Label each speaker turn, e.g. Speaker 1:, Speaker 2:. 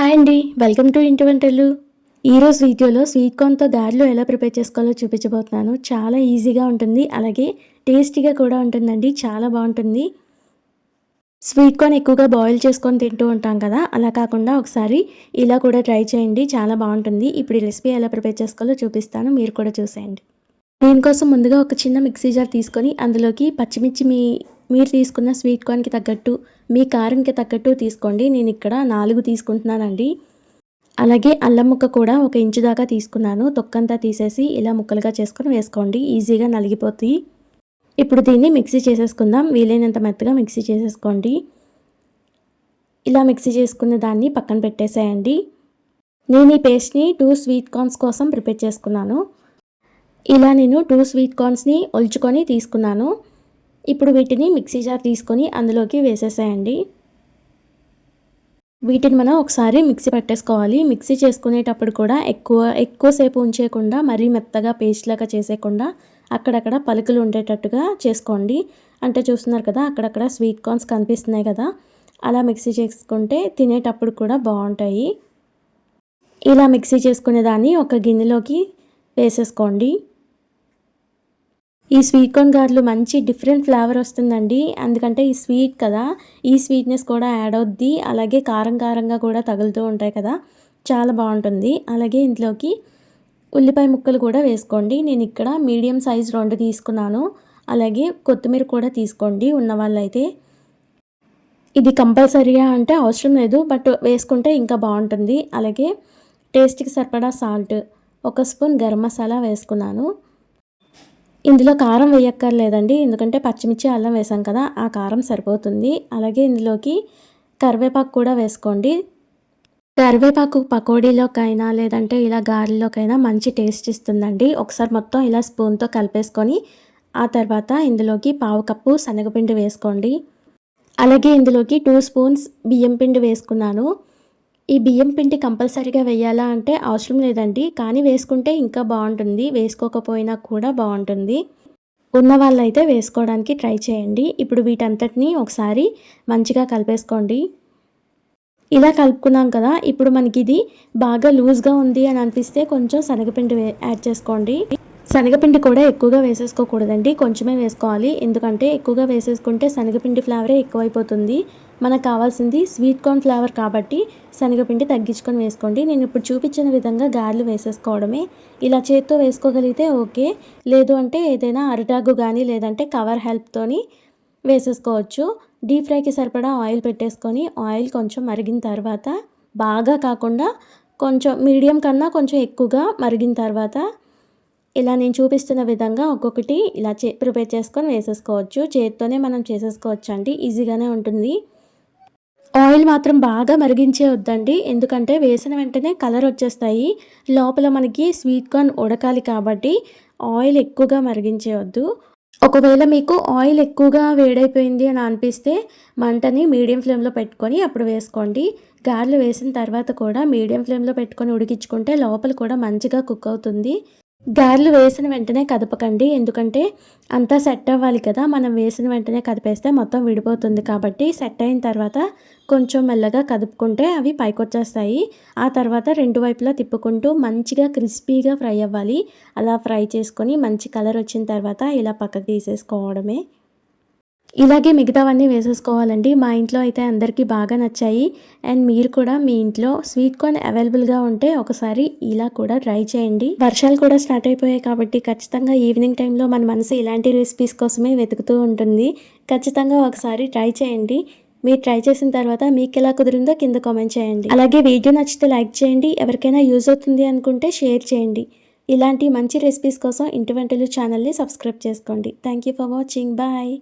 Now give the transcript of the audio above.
Speaker 1: Hi అండి. Welcome to ఇంటి వంటలు. ఈరోజు వీడియోలో స్వీట్ కార్న్తో దాడిలో ఎలా ప్రిపేర్ చేసుకోవాలో చూపించబోతున్నాను. చాలా ఈజీగా ఉంటుంది. అలాగే టేస్టీగా కూడా ఉంటుందండి. చాలా బాగుంటుంది. స్వీట్ కార్న్ ఎక్కువగా బాయిల్ చేసుకొని తింటూ ఉంటాం కదా. అలా కాకుండా ఒకసారి ఇలా కూడా ట్రై చేయండి. చాలా బాగుంటుంది. ఇప్పుడు ఈ రెసిపీ ఎలా ప్రిపేర్ చేసుకోవాలో చూపిస్తాను. మీరు కూడా చూసేయండి. దీనికోసం ముందుగా ఒక చిన్న మిక్సీ జార్ తీసుకొని అందులోకి పచ్చిమిర్చి మీ మీరు తీసుకున్న స్వీట్ కార్న్కి తగ్గట్టు మీ కారంకి తగ్గట్టు తీసుకోండి. నేను ఇక్కడ నాలుగు తీసుకుంటున్నానండి. అలాగే అల్లం ముక్క కూడా ఒక ఇంచు దాకా తీసుకున్నాను. తొక్కంతా తీసేసి ఇలా ముక్కలుగా చేసుకొని వేసుకోండి. ఈజీగా నలిగిపోతాయి ఇప్పుడు దీన్ని మిక్సీ చేసేసుకుందాం. వీలైనంత మెత్తగా మిక్సీ చేసేసుకోండి. ఇలా మిక్సీ చేసుకున్న దాన్ని పక్కన పెట్టేసేయండి. నేను ఈ పేస్ట్ని టూ స్వీట్ కార్న్స్ కోసం ప్రిపేర్ చేసుకున్నాను. ఇలా నేను టూ స్వీట్ కార్న్స్ని ఒలుచుకొని తీసుకున్నాను. ఇప్పుడు వీటిని మిక్సీ జార్ తీసుకొని అందులోకి వేసేసేయండి. వీటిని మనం ఒకసారి మిక్సీ పట్టేసుకోవాలి. మిక్సీ చేసుకునేటప్పుడు కూడా ఎక్కువ ఎక్కువసేపు ఉంచేయకుండా మరీ మెత్తగా పేస్ట్ లాగా చేసేయకుండా అక్కడక్కడ పలుకులు ఉండేటట్టుగా చేసుకోండి. అంటే చూస్తున్నారు కదా అక్కడక్కడ స్వీట్ కార్న్స్ కనిపిస్తున్నాయి కదా అలా మిక్సీ చేసుకుంటే తినేటప్పుడు కూడా బాగుంటాయి. ఇలా మిక్సీ చేసుకునే దాన్ని ఒక గిన్నెలోకి వేసేసుకోండి. ఈ స్వీట్ కార్న్ గారెలు మంచి డిఫరెంట్ ఫ్లేవర్ వస్తుందండి. ఎందుకంటే ఈ స్వీట్ కదా ఈ స్వీట్నెస్ కూడా యాడ్ అవుద్ది. అలాగే కారం కారంగా కూడా తగులుతూ ఉంటాయి కదా చాలా బాగుంటుంది. అలాగే ఇంట్లోకి ఉల్లిపాయ ముక్కలు కూడా వేసుకోండి. నేను ఇక్కడ మీడియం సైజ్ రెండు తీసుకున్నాను. అలాగే కొత్తిమీర కూడా తీసుకోండి ఉన్న వాళ్ళైతే ఇది కంపల్సరీగా అంటే అవసరం లేదు బట్ వేసుకుంటే ఇంకా బాగుంటుంది. అలాగే టేస్ట్కి సరిపడా సాల్ట్ ఒక స్పూన్ గరం మసాలా వేసుకున్నాను. ఇందులో కారం వేయక్కర్లేదండి. ఎందుకంటే పచ్చిమిర్చి అల్లం వేసాం కదా ఆ కారం సరిపోతుంది. అలాగే ఇందులోకి కరివేపాకు కూడా వేసుకోండి. కరివేపాకు పకోడీలోకైనా లేదంటే ఇలా గారెలోకైనా మంచి టేస్ట్ ఇస్తుందండి. ఒకసారి మొత్తం ఇలా స్పూన్తో కలిపేసుకొని ఆ తర్వాత ఇందులోకి పావు కప్పు శనగపిండి వేసుకోండి. అలాగే ఇందులోకి టూ స్పూన్స్ బియ్యం పిండి వేసుకున్నాను. ఈ బియ్యం పిండి కంపల్సరీగా వేయాలా అంటే అవసరం లేదండి. కానీ వేసుకుంటే ఇంకా బాగుంటుంది. వేసుకోకపోయినా కూడా బాగుంటుంది. ఉన్న వాళ్ళైతే వేసుకోవడానికి ట్రై చేయండి. ఇప్పుడు వీటంతటిని ఒకసారి మంచిగా కలిపేసుకోండి. ఇలా కలుపుకున్నాం కదా. ఇప్పుడు మనకి ఇది బాగా లూజ్గా ఉంది అని అనిపిస్తే కొంచెం శనగపిండి యాడ్ చేసుకోండి. శనగపిండి కూడా ఎక్కువగా వేసేసుకోకూడదండి. కొంచెమే వేసుకోవాలి. ఎందుకంటే ఎక్కువగా వేసేసుకుంటే శనగపిండి ఫ్లేవరే ఎక్కువైపోతుంది. మనకు కావాల్సింది స్వీట్ కార్న్ ఫ్లేవర్ కాబట్టి శనగపిండి తగ్గించుకొని వేసుకోండి. నేను ఇప్పుడు చూపించిన విధంగా గారెలు వేసేసుకోవడమే. ఇలా చేత్తో వేసుకోగలిగితే ఓకే. లేదు అంటే ఏదైనా అరిటాగు కానీ లేదంటే కవర్ హెల్ప్తోని వేసేసుకోవచ్చు. డీప్ ఫ్రైకి సరిపడా ఆయిల్ పెట్టేసుకొని ఆయిల్ కొంచెం మరిగిన తర్వాత బాగా కాకుండా కొంచెం మీడియం కన్నా కొంచెం ఎక్కువగా మరిగిన తర్వాత ఇలా నేను చూపిస్తున్న విధంగా ఒక్కొక్కటి ఇలా చే ప్రిపేర్ చేసుకొని వేసేసుకోవచ్చు. చేతితోనే మనం చేసేసుకోవచ్చు అండి ఈజీగానే ఉంటుంది. ఆయిల్ మాత్రం బాగా మరిగించే వద్దండి. ఎందుకంటే వేసిన వెంటనే కలర్ వచ్చేస్తాయి. లోపల మనకి స్వీట్ కార్న్ ఉడకాలి కాబట్టి ఆయిల్ ఎక్కువగా మరిగించేయొద్దు ఒకవేళ మీకు ఆయిల్ ఎక్కువగా వేడైపోయింది అని అనిపిస్తే మంటని మీడియం ఫ్లేమ్లో పెట్టుకొని అప్పుడు వేసుకోండి. గారెలు వేసిన తర్వాత కూడా మీడియం ఫ్లేమ్లో పెట్టుకొని ఉడికించుకుంటే లోపల కూడా మంచిగా కుక్ అవుతుంది. గారెలు వేసిన వెంటనే కదపకండి. ఎందుకంటే అంతా సెట్ అవ్వాలి కదా. మనం వేసిన వెంటనే కదిపేస్తే మొత్తం విడిపోతుంది కాబట్టి సెట్ అయిన తర్వాత కొంచెం మెల్లగా కదుపుకుంటే అవి పైకొచ్చేస్తాయి. ఆ తర్వాత రెండు వైపులా తిప్పుకుంటూ మంచిగా క్రిస్పీగా ఫ్రై అవ్వాలి. అలా ఫ్రై చేసుకొని మంచి కలర్ వచ్చిన తర్వాత ఇలా పక్కకు తీసేసుకోవడమే. ఇలాగే మిగతావన్నీ వేసేసుకోవాలండి. మా ఇంట్లో అయితే అందరికీ బాగా నచ్చాయి. అండ్ మీరు కూడా మీ ఇంట్లో స్వీట్ కార్న్ అవైలబుల్గా ఉంటే ఒకసారి ఇలా కూడా ట్రై చేయండి. వర్షాలు కూడా స్టార్ట్ అయిపోయాయి కాబట్టి ఖచ్చితంగా ఈవినింగ్ టైంలో మన మనసు ఇలాంటి రెసిపీస్ కోసమే వెతుకుతూ ఉంటుంది. ఖచ్చితంగా ఒకసారి ట్రై చేయండి. మీరు ట్రై చేసిన తర్వాత మీకు ఎలా కుదిరిందో కింద కామెంట్ చేయండి. అలాగే వీడియో నచ్చితే లైక్ చేయండి. ఎవరికైనా యూజ్ అవుతుంది అనుకుంటే షేర్ చేయండి. ఇలాంటి మంచి రెసిపీస్ కోసం ఇంటి వంటలు ఛానల్ని సబ్స్క్రైబ్ చేసుకోండి. Thank you for watching. Bye.